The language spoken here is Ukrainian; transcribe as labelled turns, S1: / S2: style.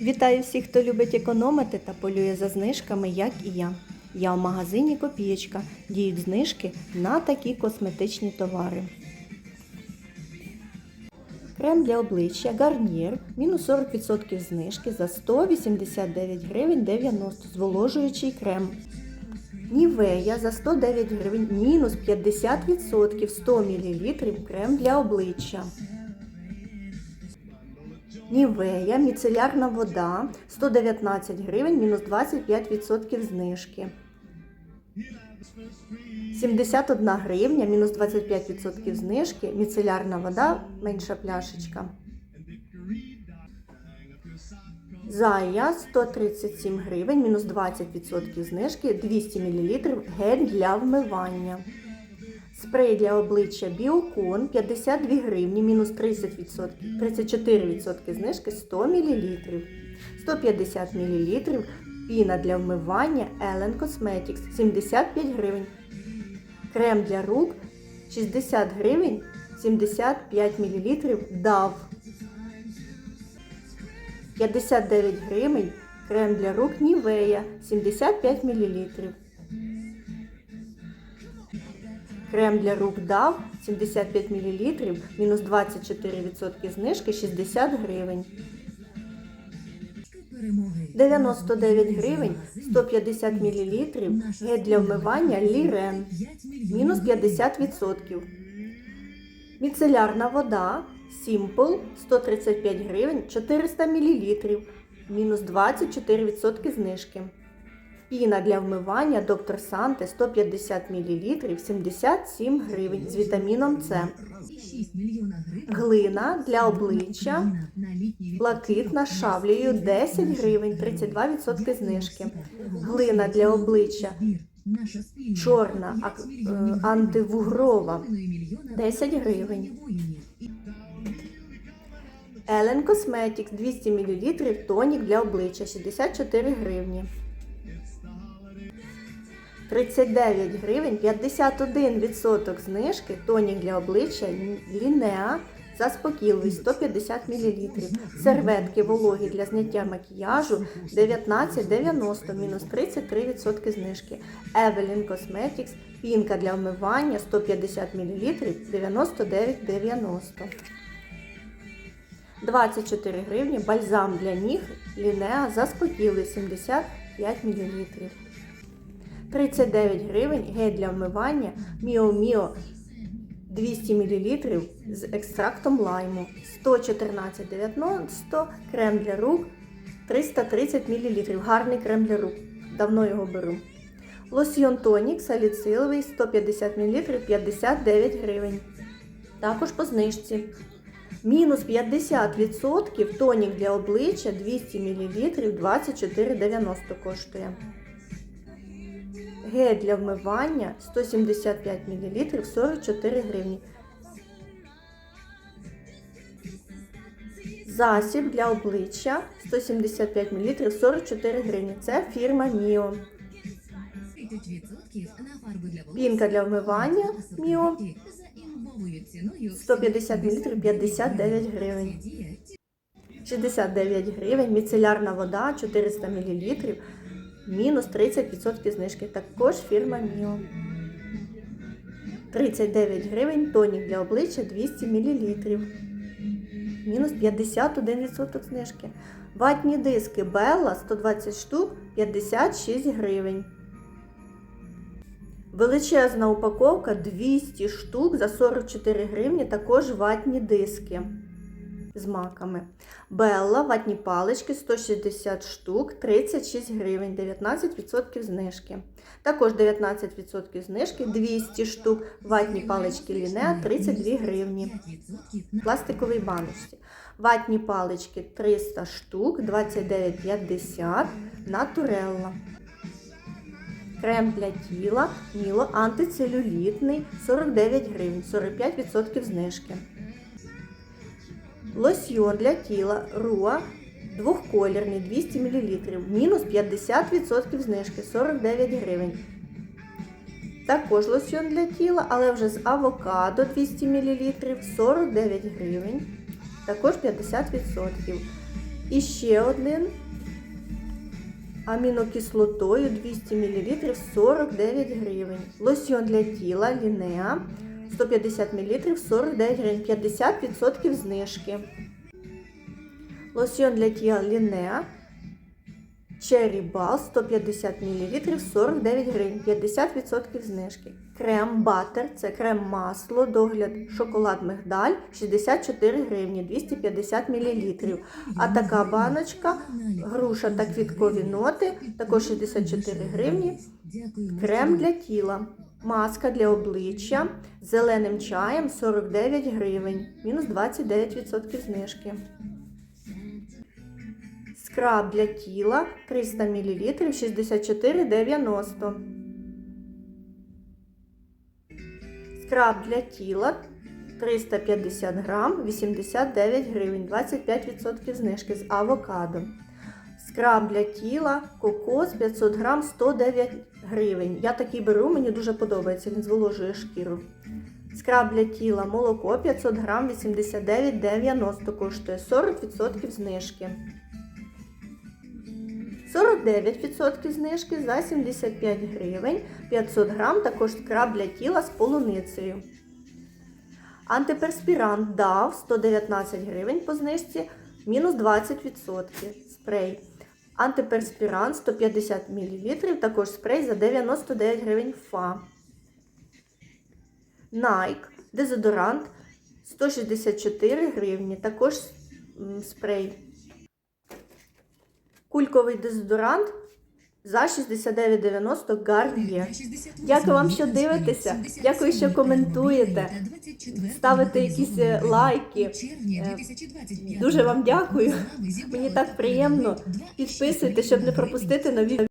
S1: Вітаю всіх, хто любить економити та полює за знижками, як і я. Я в магазині Копієчка. Діють знижки на такі косметичні товари. Крем для обличчя Гарнір мінус 40% знижки за 189 гривень 90 зволожуючий крем. Нівея за 109 гривень мінус 50% 100 мл крем для обличчя. Нівея, міцелярна вода 119 гривень, мінус 25% знижки. 71 гривня, мінус 25% знижки, міцелярна вода, менша пляшечка. Зая 137 гривень, мінус 20% знижки, 200 мл гель для вмивання. Спрей для обличчя Біокон 52 гривні, мінус 30%, 34% знижки 100 мл. 150 мл піна для вмивання Ellen Cosmetics 75 гривень. Крем для рук 60 гривень 75 мл DAV. 59 гривень крем для рук Нівея 75 мл. Крем для рук DAV 75 мл, мінус 24% знижки 60 гривень. 99 гривень 150 мл гель для вмивання Лірен, мінус 50%. Міцелярна вода Simple 135 гривень 400 мл, мінус 24% знижки. Піна для вмивання Доктор Санте 150 мл 77 гривень з вітаміном С. Глина для обличчя блакитна шавлею 10 гривень 32% знижки. Глина для обличчя чорна е, антивугрова 10 гривень. Ellen Cosmetics 200 мл тонік для обличчя 64 гривні. 39 гривень 51% знижки тонік для обличчя Лінеа заспокійливий 150 мл. Серветки вологі для зняття макіяжу 19,90 мінус 33% знижки. Evelyn Cosmetics пінка для вмивання 150 мл 99,90. 24 гривні бальзам для ніг Лінеа заспокійливий 75 мл. 39 гривень гель для вмивання Міо Міо 200 мл з екстрактом лайму. 114,90 крем для рук 330 мл. Гарний крем для рук. Давно його беру. Лосьйон тонік саліциловий 150 мл 59 гривень. Також по знижці. Мінус 50% тонік для обличчя 200 мл 24,90 коштує. Гель для вмивання 175 мл 44 гривні. Засіб для обличчя 175 мл 44 гривні. Це фірма Міо. Пінка для вмивання Міо 150 мл 59 гривень. 69 гривень. Міцелярна вода 400 мл мінус 30% знижки. Також фірма Міо. 39 гривень тонік для обличчя 200 мл. Мінус 51% знижки. Ватні диски Белла 120 штук 56 гривень. Величезна упаковка 200 штук за 44 гривні. Також ватні диски з маками. Белла, ватні палички 160 штук, 36 гривень, 19% знижки. Також 19% знижки, 200 штук, ватні палички Лінеа 32 гривні. В пластиковій баночці. Ватні палички 300 штук, 29,50 Натурелла. Крем для тіла Міло антицелюлітний 49 гривень, 45% знижки. Лосьйон для тіла Руа двохколірний 200 мл. Мінус 50% знижки 49 гривень. Також лосьйон для тіла, але вже з авокадо 200 мл 49 гривень. Також 50%. І ще один амінокислотою 200 мл 49 гривень. Лосьйон для тіла Лінеа 150 мл 49 гривень, 50% знижки. Лосьйон для тіла Лінеа Cherry Ball 150 мл 49 гривень, 50% знижки. Крем Батер це крем масло, догляд шоколад мигдаль 64 гривні 250 мл. А така баночка груша та квіткові ноти також 64 гривні. Крем для тіла. Маска для обличчя з зеленим чаєм 49 гривень, мінус 29% знижки. Скраб для тіла 300 мл 64,90. Скраб для тіла 350 грам 89 гривень, 25% знижки з авокадо. Скраб для тіла кокос 500 грам 109 гривень. Я такий беру, мені дуже подобається, він зволожує шкіру. Скраб для тіла молоко 500 грам 89,90 коштує 40% знижки. 49% знижки за 75 гривень, 500 грам також скраб для тіла з полуницею. Антиперспірант DAV 119 гривень по знижці, мінус 20% спрей. Антиперспірант 150 мл, також спрей за 99 гривень ФА. Nike дезодорант 164 гривні, також спрей. Кульковий дезодорант за 69,90 Garnier. Дякую вам, що дивитеся. Дякую, що коментуєте, ставите якісь е, лайки. Е, Дуже вам дякую. Мені так приємно. Підписуйте, щоб не пропустити нові